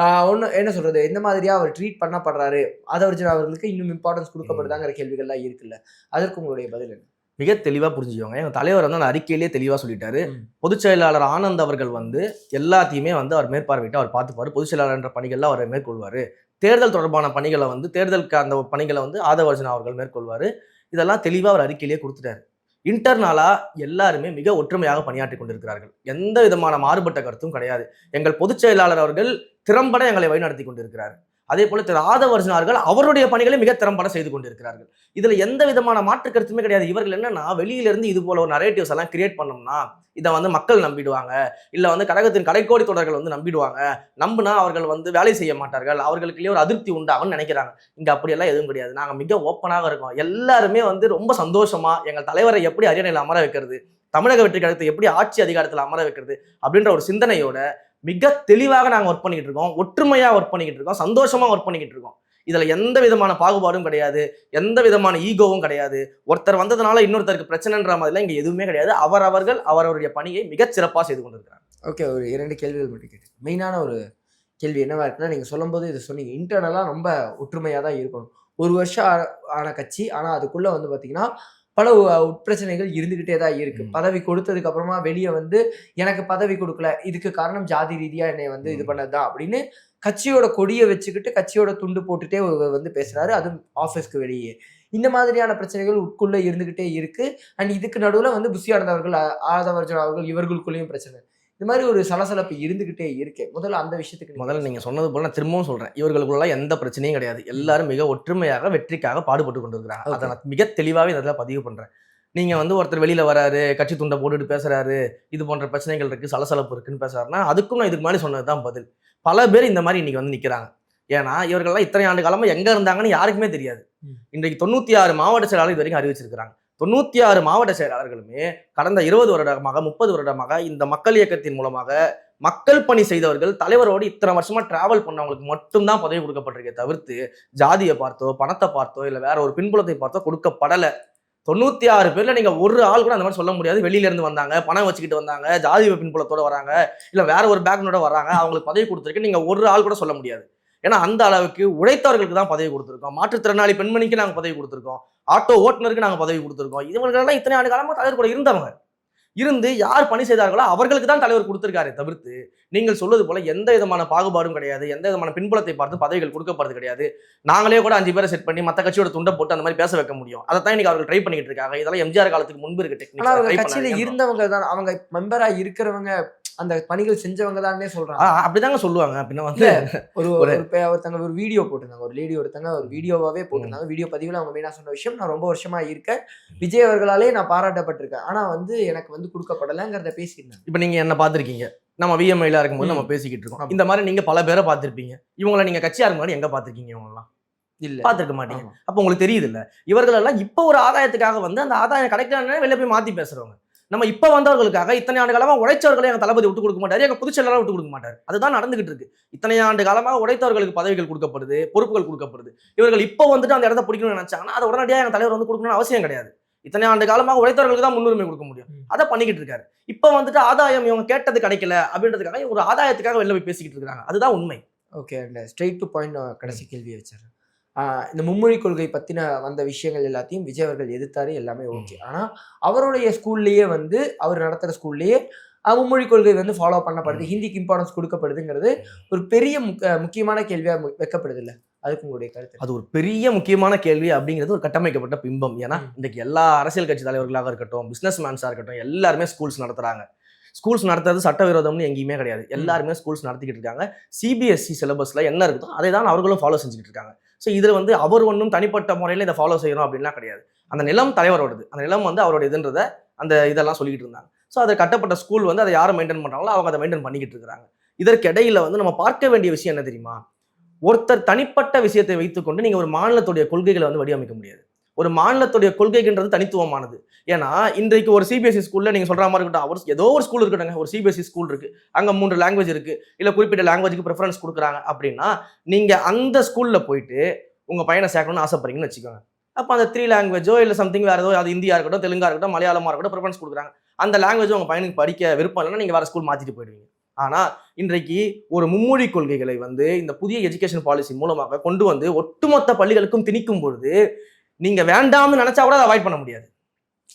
ஒண்ணு என்ன சொல்றது? எந்த மாதிரியா அவர் ட்ரீட் பண்ணப்படுறாரு. ஆதவர்ஜுனா அவர்களுக்கு இன்னும் இம்பார்ட்டன்ஸ் கொடுக்கப்படுதாங்கிற கேள்விகள்லாம் இருக்குல்ல. அதற்கு உங்களுடைய பதில் என்ன? மிக தெளிவா புரிஞ்சுக்கோங்க. எங்க தலைவர் வந்து அந்த அறிக்கையிலேயே தெளிவா சொல்லிட்டாரு. பொதுச் செயலாளர் ஆனந்த் அவர்கள் வந்து எல்லாத்தையுமே வந்து அவர் மேற்பார்வையிட்டு அவர் பார்த்துப்பாரு. பொதுச் செயலாளர் என்ற பணிகள்ல அவர் மேற்கொள்வாரு. தேர்தல் தொடர்பான பணிகளை வந்து தேர்தலுக்கு அந்த பணிகளை வந்து ஆதவர்ஜனா அவர்கள் மேற்கொள்வாரு. இதெல்லாம் தெளிவா அவர் அறிக்கையிலேயே கொடுத்துட்டாரு. இன்டர்னலா எல்லாருமே மிக ஒற்றுமையாக பணியாற்றி கொண்டிருக்கிறார்கள். எந்த விதமான மாறுபட்ட கருத்தும் கிடையாது. எங்கள் பொதுச் செயலாளர் அவர்கள் திறம்பட எங்களை வழிநடத்தி கொண்டிருக்கிறார். அதே போல திரு ஆதவர்ஜன் அவருடைய பணிகளை மிக திறம்பட செய்து கொண்டிருக்கிறார்கள். இதுல எந்த விதமான மாற்று கருத்துமே கிடையாது. இவர்கள் என்னன்னா வெளியில இருந்து இது போல ஒரு நரேட்டிவ்ஸ் எல்லாம் கிரியேட் பண்ணோம்னா இதை வந்து மக்கள் நம்பிடுவாங்க. இல்ல வந்து கழகத்தின் கடைக்கோடி தொடர்கள் வந்து நம்பிடுவாங்க. நம்புனா அவர்கள் வந்து வேலை செய்ய மாட்டார்கள். அவர்களுக்குள்ளே ஒரு அதிருப்தி உண்டாகும்னு நினைக்கிறாங்க. இங்க அப்படியெல்லாம் எதுவும் கிடையாது. நாங்க மிக ஓப்பனாக இருக்கோம். எல்லாருமே வந்து ரொம்ப சந்தோஷமா எங்கள் தலைவரை எப்படி அரியணையில் அமர வைக்கிறது? தமிழக வெற்றி கழகத்தை எப்படி ஆட்சி அதிகாரத்தில் அமர வைக்கிறது? அப்படின்ற ஒரு சிந்தனையோட மிக தெளிவாக நாங்கள் ஒர்க் பண்ணிக்கிட்டு இருக்கோம். ஒற்றுமையாக ஒர்க் பண்ணிக்கிட்டு இருக்கோம். சந்தோஷமாக ஒர்க் பண்ணிக்கிட்டு இருக்கோம். இதில் எந்த விதமான பாகுபாடும் கிடையாது. எந்த விதமான ஈகோவும் கிடையாது. ஒருத்தர் வந்ததுனால இன்னொருத்தருக்கு பிரச்சனைன்ற மாதிரிலாம் இங்கே எதுவுமே கிடையாது. அவரவர்கள் அவரவருடைய பணியை மிகச் சிறப்பாக செய்து கொண்டிருக்கிறாங்க ஓகே ஒரு இரண்டு கேள்விகள் மட்டும் கேட்டு மெயினான ஒரு கேள்வி என்னவா இருக்குன்னா நீங்கள் சொல்லும்போது இதை சொன்னீங்க. இன்டர்னலாக ரொம்ப ஒற்றுமையாக தான் இருக்கணும். ஒரு வருஷம் ஆ- ஆன கட்சி ஆனால் அதுக்குள்ளே வந்து பார்த்தீங்கன்னா பல உட்பிரச்சனைகள் இருந்துகிட்டே தான் இருக்கு. பதவி கொடுத்ததுக்கு அப்புறமா வெளியே வந்து எனக்கு பதவி கொடுக்கல இதுக்கு காரணம் ஜாதி ரீதியா என்னை வந்து இது. பண்ணதுதான் அப்படின்னு கட்சியோட கொடியை வச்சுக்கிட்டு கட்சியோட துண்டு போட்டுட்டே வந்து பேசுறாரு. அதுவும் ஆஃபீஸ்க்கு வெளியே. இந்த மாதிரியான பிரச்சனைகள் உட்குள்ள இருந்துகிட்டே இருக்கு. அண்ட் இதுக்கு நடுவுல வந்து புஷியானந்த் அவர்கள் ஆ- ஆதவர்ஜன் அவர்கள் இவர்களுக்குள்ளேயும் பிரச்சனை. இந்த மாதிரி ஒரு சலசலப்பு இருந்துகிட்டே இருக்கு. முதல்ல அந்த விஷயத்துக்கு முதல்ல நீங்க சொன்னது போல நான் திரும்பவும் சொல்றேன். இவர்களுக்குள்ள எந்த பிரச்சனையும் கிடையாது. எல்லாரும் மிக ஒற்றுமையாக வெற்றிக்காக பாடுபட்டு கொண்டிருக்கிறாங்க. அதை நான் மிக தெளிவாகவே இந்த இடத்துல பதிவு பண்றேன். நீங்க வந்து ஒருத்தர் வெளியில வராரு கட்சி துண்டை போட்டுட்டு பேசுறாரு இது போன்ற பிரச்சனைகள் இருக்கு சலசலப்பு இருக்குன்னு பேசுறாருன்னா அதுக்கும் நான் இதுக்கு முன்னாடி சொன்னதுதான் பதில். பல பேர் இந்த மாதிரி இன்னைக்கு வந்து நிக்கிறாங்க. ஏன்னா இவர்கள்லாம் இத்தனை ஆண்டு காலமா எங்க இருந்தாங்கன்னு யாருக்குமே தெரியாது. இன்றைக்கு தொண்ணூத்தி ஆறு மாவட்ட செயலாளர் இது வரைக்கும் அறிவிச்சிருக்கிறாங்க. தொண்ணூற்றி ஆறு மாவட்ட செயலாளர்களுமே கடந்த இருபது வருடமாக முப்பது வருடமாக இந்த மக்கள் இயக்கத்தின் மூலமாக மக்கள் பணி செய்தவர்கள் தலைவரோடு இத்தனை வருஷமா டிராவல் பண்ணவங்களுக்கு மட்டும்தான் பதவி கொடுக்கப்பட்டிருக்கே தவிர்த்து ஜாதியை பார்த்தோ பணத்தை பார்த்தோ இல்லை வேற ஒரு பின்புலத்தை பார்த்தோ கொடுக்கப்படலை. தொண்ணூத்தி ஆறு பேர்ல நீங்க ஒரு ஆள் கூட அந்த மாதிரி சொல்ல முடியாது. வெளியில இருந்து வந்தாங்க பணம் வச்சுக்கிட்டு வந்தாங்க ஜாதி பின்புலத்தோட வராங்க இல்ல வேற ஒரு பேக்னோட வராங்க அவங்களுக்கு பதவி கொடுத்துருக்கு நீங்க ஒரு ஆள் கூட சொல்ல முடியாது. ஏன்னா அந்த அளவுக்கு உழைத்தவர்களுக்கு தான் பதவி கொடுத்துருக்கோம். மாற்றுத்திறனாளி பெண்மணிக்கு நாங்கள் பதவி கொடுத்துருக்கோம். ஆட்டோ ஓட்டுநருக்கு நாங்க பதவி கொடுத்துருக்கோம். இவங்களெல்லாம் இத்தனை ஆண்டு காலமா தலைவர் கூட இருந்தவங்க. இருந்து யார் பணி செய்தார்களோ அவர்களுக்கு தான் தலைவர் கொடுத்திருக்காரே தவிர்த்து நீங்கள் சொல்வது போல எந்த விதமான பாகுபாடும் கிடையாது எந்த விதமான பின்புலத்தை பார்த்து பதவிகள் கொடுக்கப்படுறது கிடையாது. நாங்களே கூட அஞ்சு பேரை செட் பண்ணி மத்த கட்சியோட துண்டை போட்டு அந்த மாதிரி பேச வைக்க முடியும். அதை தான் இன்னைக்கு அவர்கள் ட்ரை பண்ணிட்டு இருக்காங்க. இதெல்லாம் எம்ஜிஆர் காலத்துக்கு முன்பு இருக்க கட்சியில இருந்தவங்க தான் அவங்க மெம்பரா இருக்கிறவங்க அந்த பணிகள் செஞ்சவங்க தானே சொல்றாங்க. அப்படிதாங்க சொல்லுவாங்க. அப்படின்னா வந்து ஒரு ஒருத்தங்க ஒரு வீடியோ போட்டிருந்தாங்க. ஒரு லேடி ஒருத்தங்க ஒரு வீடியோவாவே போட்டிருந்தாங்க. வீடியோ பதிவுல அவங்க மெயினா சொன்ன விஷயம் நான் ரொம்ப வருஷமா இருக்கேன் விஜய் அவர்களாலே நான் பாராட்டப்பட்டிருக்கேன். ஆனா வந்து எனக்கு வந்து கொடுக்கப்படலைங்கிறத பேசியிருந்தாங்க. இப்போ நீங்க என்ன பார்த்திருக்கீங்க? நம்ம விஎம்ஐல இருக்கும்போது நம்ம பேசிக்கிட்டு இருக்கோம். இந்த மாதிரி நீங்க பல பேரை பார்த்திருப்பீங்க. இவங்கள நீங்க கட்சியா முன்னாடி எங்க பார்த்திருக்கீங்க இவங்கலாம் இல்ல. பார்த்திருக்க மாட்டீங்க. அப்போ உங்களுக்கு தெரியுது இல்ல இவர்கள் எல்லாம் இப்போ ஒரு ஆதாயத்துக்காக வந்து அந்த ஆதாயம் கிடைக்கலன்னு வெளில போய் மாத்தி பேசுறவங்க. நம்ம இப்போ வந்தவர்களுக்காக இத்தனை ஆண்டு காலமாக உழைச்சவர்களை எங்கள் தளபதி விட்டு கொடுக்க மாட்டார் எங்கள் பொதுச்செயலாளர் விட்டு கொடுக்க மாட்டார். அதுதான் நடந்துகிட்டு இருக்கு. இத்தனை ஆண்டு காலமாக உழைத்தவர்களுக்கு பதவிகள் கொடுக்கப்படுது பொறுப்புகள் கொடுக்கப்படுது. இவர்கள் இப்போ வந்துட்டு அந்த இடத்த பிடிக்கணும்னு நினைச்சாங்கன்னா அதை உடனடியாக எங்கள் தலைவர் வந்து கொடுக்கணும்னு அவசியம் கிடையாது. இத்தனை ஆண்டு காலமாக உழைத்தவர்களுக்கு தான் முன்னுரிமை கொடுக்க முடியும். அதை பண்ணிக்கிட்டு இருக்காரு. இப்போ வந்துட்டு ஆதாயம் இவங்க கேட்டது கிடைக்கல அப்படின்றதுக்காக ஒரு ஆதாயத்துக்காக வெளில போய் பேசிக்கிட்டு இருக்காங்க. அதுதான் உண்மை. Okay and straight to point கடைசி கேள்வியை வச்சிடறேன். இந்த மும்மொழி கொள்கை பத்தின வந்த விஷயங்கள் எல்லாத்தையும் விஜய் அவர்கள் எதிர்த்தாரு எல்லாமே ஓகே. ஆனா அவருடைய ஸ்கூல்லயே வந்து அவர் நடத்துற ஸ்கூல்லயே மும்மொழி கொள்கை வந்து ஃபாலோ பண்ணப்படுது. ஹிந்திக்கு இம்பார்ட்டன்ஸ் கொடுக்கப்படுதுங்கிறது ஒரு பெரிய முக்க- முக்கியமான கேள்வியா மு- வைக்கப்படுது இல்ல அதுக்கு உங்களுடைய கருத்து அது ஒரு பெரிய முக்கியமான கேள்வி அப்படிங்கிறது ஒரு கட்டமைக்கப்பட்ட பிம்பம். ஏன்னா. இன்றைக்கு எல்லா அரசியல் கட்சி தலைவர்களாக இருக்கட்டும் பிசினஸ் மேன்ஸாக இருக்கட்டும் எல்லாருமே ஸ்கூல்ஸ் நடத்துறாங்க. ஸ்கூல்ஸ் நடத்துறது சட்டவிரோதம்னு எங்கேயுமே கிடையாது. எல்லாருமே ஸ்கூல்ஸ் நடத்திக்கிட்டு இருக்காங்க. சிபிஎஸ்சி சிலபஸ்ல என்ன இருக்குதோ அதை தான் அவர்களும் ஃபாலோ செஞ்சுக்கிட்டு இருக்காங்க. ஸோ இதில் வந்து அவர் ஒன்றும் தனிப்பட்ட முறையில் இதை ஃபாலோ செய்யணும் அப்படின்லாம் கிடையாது. அந்த நிலம் தலைவரோடது. அந்த நிலம் வந்து அவரோட இதுன்றத அந்த இதெல்லாம் சொல்லிக்கிட்டு இருந்தாங்க. ஸோ அதை கட்டப்பட்ட ஸ்கூல் வந்து அதை யார் மெயின்டைன் பண்ணுறாங்களோ அவங்க அதை மெயின்டைன் பண்ணிக்கிட்டு இருக்காங்க இதற்கு வந்து நம்ம பார்க்க வேண்டிய விஷயம் என்ன தெரியுமா? ஒருத்தர் தனிப்பட்ட விஷயத்தை வைத்துக்கொண்டு நீங்கள் ஒரு மாநிலத்துடைய கொள்கைகளை வந்து வடிவமைக்க முடியாது. ஒரு மாநிலத்துடைய கொள்கைன்றது தனித்துவமானது. ஏன்னா இன்றைக்கு ஒரு சிபிஎஸ்சி ஸ்கூல்ல நீங்க சொல்ற மாதிரி இருக்கட்டும் அவர் ஏதோ ஒரு ஸ்கூல் இருக்கட்டுங்க ஒரு சிபிஎஸ்சி ஸ்கூல் இருக்கு. அங்க மூன்று லாங்குவேஜ் இருக்கு. இல்ல குறிப்பிட்ட லாங்குவேஜுக்கு ப்ரிஃபரன்ஸ் கொடுக்குறாங்க அப்படின்னா நீங்க அந்த ஸ்கூல்ல போயிட்டு உங்க பையனை சேர்க்கணும்னு ஆசைப்படுறீங்கன்னு வச்சுக்கோங்க. அப்போ அந்த த்ரீ லாங்குவேஜோ இல்லை சம்திங் வேறு ஏதோ அது இந்தியா இருக்கட்டும் தெலுங்கா இருக்கட்டும் மலையாளமா இருக்கட்டும் ப்ரிஃபரன்ஸ் கொடுக்குறாங்க. அந்த லாங்குவேஜ் உங்க பையனுக்கு படிக்க விருப்பம் இல்லைன்னா நீங்க வேற ஸ்கூல் மாத்திட்டு போயிடுவீங்க. ஆனால் இன்றைக்கு ஒரு மும்மொழி கொள்கைகளை வந்து இந்த புதிய எஜுகேஷன் பாலிசி மூலமாக கொண்டு வந்து ஒட்டுமொத்த பள்ளிகளுக்கும் திணிக்கும் பொழுது நீங்கள் வேண்டாம்னு நினச்சா கூட அதை அவாய்ட் பண்ண முடியாது.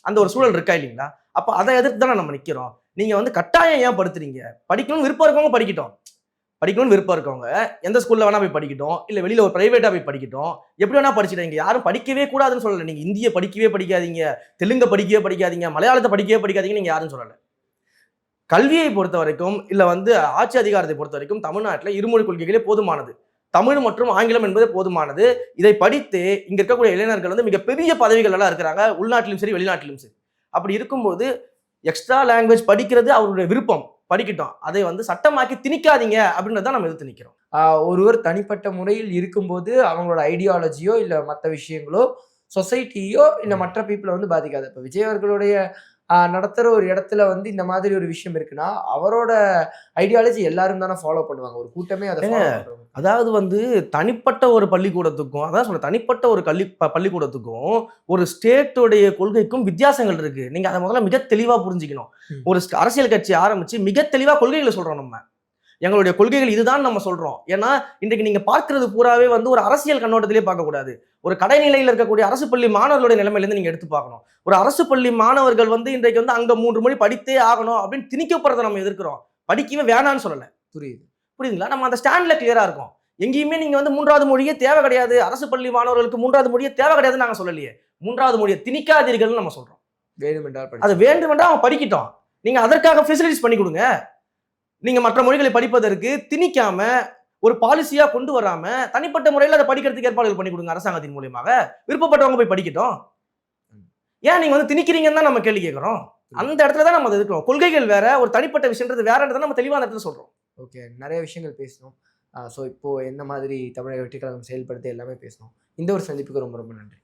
அந்த ஒரு சூழல் இருக்கா இல்லைங்களா? அப்போ அதை எதிர்த்து தானே நம்ம நிற்கிறோம் நீங்கள் வந்து கட்டாயம் ஏன் படுத்துறீங்க? படிக்கணும்னு விருப்பம் இருக்கவங்க படிக்கட்டும். படிக்கணும்னு விருப்பம் இருக்கவங்க எந்த ஸ்கூலில் வேணால் போய் படிக்கட்டும். இல்லை வெளியில் ஒரு ப்ரைவேட்டாக போய் படிக்கட்டும். எப்படி வேணால் படிச்சுட்டீங்க யாரும் படிக்கவே கூடாதுன்னு சொல்லலை. நீங்கள் இந்திய படிக்கவே படிக்காதீங்க. தெலுங்கை படிக்கவே படிக்காதீங்க. மலையாளத்தை படிக்கவே படிக்காதீங்கன்னு நீங்கள் யாரும் சொல்லலை. கல்வியை பொறுத்த வரைக்கும் இல்லை வந்து ஆட்சி அதிகாரத்தை பொறுத்த வரைக்கும் தமிழ்நாட்டில் இருமொழி கொள்கைகளே போதுமானது. தமிழ் மற்றும் ஆங்கிலம் என்பது போதுமானது. இதை படித்து இங்க இருக்கக்கூடிய இளைஞர்கள் வந்து மிகப்பெரிய பதவிகள் எல்லாம் இருக்கிறாங்க. உள்நாட்டிலும் சரி வெளிநாட்டிலும் சரி. அப்படி இருக்கும்போது எக்ஸ்ட்ரா லாங்குவேஜ் படிக்கிறது அவருடைய விருப்பம். படிக்கட்டும். அதை வந்து சட்டமாக்கி திணிக்காதீங்க அப்படின்றத தான் நம்ம எதிர்த்து நிக்கிறோம். ஆஹ் ஒருவர் தனிப்பட்ட முறையில் இருக்கும்போது அவங்களோட ஐடியாலஜியோ இல்லை மற்ற விஷயங்களோ சொசைட்டியோ இல்லை மற்ற பீப்புளை வந்து பாதிக்காது. இப்போ விஜய் அவர்களுடைய ஆஹ் நடத்துற ஒரு இடத்துல வந்து இந்த மாதிரி ஒரு விஷயம் இருக்குன்னா அவரோட ஐடியாலஜி எல்லாரும் தானே ஃபாலோ பண்ணுவாங்க. ஒரு கூட்டமே அதை. அதாவது வந்து தனிப்பட்ட ஒரு பள்ளிக்கூடத்துக்கும் அதான் சொல்ல தனிப்பட்ட ஒரு கல்வி பள்ளிக்கூடத்துக்கும் ஒரு ஸ்டேட்டோடைய கொள்கைக்கும் வித்தியாசங்கள் இருக்கு. நீங்க அதை முதல்ல மிக தெளிவா புரிஞ்சுக்கணும். ஒரு அரசியல் கட்சி ஆரம்பிச்சு மிக தெளிவா கொள்கைகளை சொல்றோம் நம்ம. எங்களுடைய கொள்கைகள் இதுதான் நம்ம சொல்றோம். ஏன்னா இன்றைக்கு நீங்க பார்க்கிறது பூராவே வந்து ஒரு அரசியல் கண்ணோட்டத்திலே பார்க்க கூடாது ஒரு கடைநிலையில் இருக்கக்கூடிய அரசு பள்ளி மாணவர்களுடைய நிலைமையில இருந்து நீங்க எடுத்து பார்க்கணும். ஒரு அரசு பள்ளி மாணவர்கள் வந்து இன்றைக்கு வந்து அங்க மூன்று மொழி படித்தே ஆகணும் அப்படின்னு திணிக்கப்படுறதை நம்ம எதிர்க்கிறோம். படிக்கவே வேணாம்னு சொல்லல. புரியுது. புரியுதுங்களா? நம்ம அந்த ஸ்டாண்ட்ல கிளியரா இருக்கும். எங்கேயுமே நீங்க வந்து மூன்றாவது மொழியே தேவை கிடையாது. அரசு பள்ளி மாணவர்களுக்கு மூன்றாவது மொழியே தேவை கிடையாதுன்னு நாங்க சொல்லலையே. மூன்றாவது மொழியை திணிக்காதீர்கள்னு நம்ம சொல்றோம். வேணுமென்றால் படி அது வேண்டுமென்றா அவன் படிக்கட்டும். நீங்க அதற்காக ஃபெசிலிட்டிஸ் பண்ணி கொடுங்க. நீங்க மற்ற மொழிகளை படிப்பதற்கு திணிக்காம ஒரு பாலிசியா கொண்டு வராம தனிப்பட்ட முறையில் அதை படிக்கிறதுக்கு ஏற்பாடுகள் பண்ணி கொடுங்க அரசாங்கத்தின் மூலியமாக. விருப்பப்பட்டவங்க போய் படிக்கட்டும். ஏன் நீங்க வந்து திணிக்கிறீங்கன்னு தான் நம்ம கேள்வி கேட்கிறோம்? அந்த இடத்துல தான் நம்ம அதை இருக்கிறோம் கொள்கைகள் வேற ஒரு தனிப்பட்ட விஷயன்றது வேறன்றதை நம்ம தெளிவான இடத்துல சொல்றோம். ஓகே நிறைய விஷயங்கள் பேசணும் ஸோ இப்போது என்ன மாதிரி தமிழக வெற்றிக்கழகம் கழகம் எல்லாமே பேசணும் இந்த ஒரு சந்திப்புக்கு ரொம்ப ரொம்ப நன்றி.